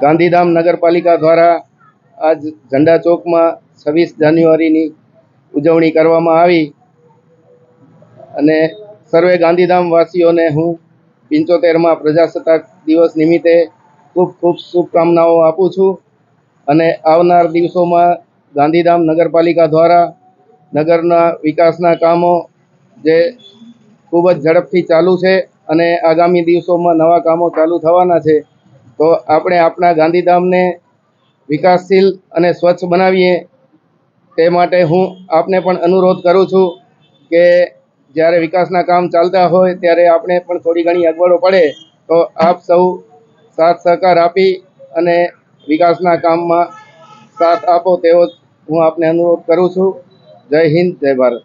ગાંધીધામ નગરપાલિકા દ્વારા આજ ઝંડા ચોકમાં છવ્વીસ જાન્યુઆરીની ઉજવણી કરવામાં આવી અને સર્વે ગાંધીધામ વાસીઓને હું પંચોતેરમાં પ્રજાસત્તાક દિવસ નિમિત્તે ખૂબ ખૂબ શુભકામનાઓ આપું છું અને આવનાર દિવસોમાં ગાંધીધામ નગરપાલિકા દ્વારા નગરના વિકાસના કામો જે ખૂબ જ ઝડપથી ચાલુ છે અને આગામી દિવસોમાં નવા કામો ચાલુ થવાના છે, તો આપણે આપણા ગાંધીધામને વિકાસશીલ અને સ્વચ્છ બનાવીએ તે માટે હું આપને પણ અનુરોધ કરું છું કે જ્યારે વિકાસના કામ ચાલતા હોય ત્યારે આપણે પણ થોડી ઘણી અગવડો પડે, તો આપ સૌ સાથ સહકાર આપી અને વિકાસના કામમાં સાથ આપો તેવો હું આપને અનુરોધ કરું છું. જય હિન્દ, જય ભારત.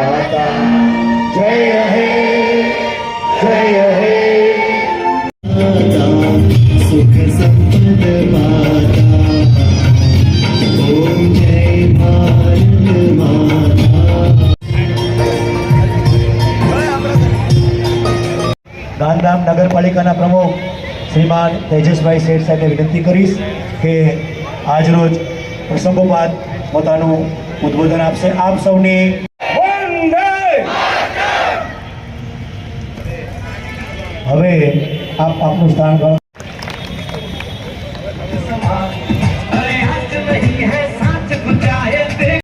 विधाता जय हे जय हे सुख संपद माता ओम जय भारत माता ગાંધીધામ નગરપાલિકાના પ્રમુખ શ્રીમાન તેજસભાઈ શેઠ સાહેબને વિનંતી કરીશ કે આજરોજ પ્રસંગોપાત પોતાનું ઉદ્બોધન આપશે આપ સૌની હવે આપ આપનું સ્થાન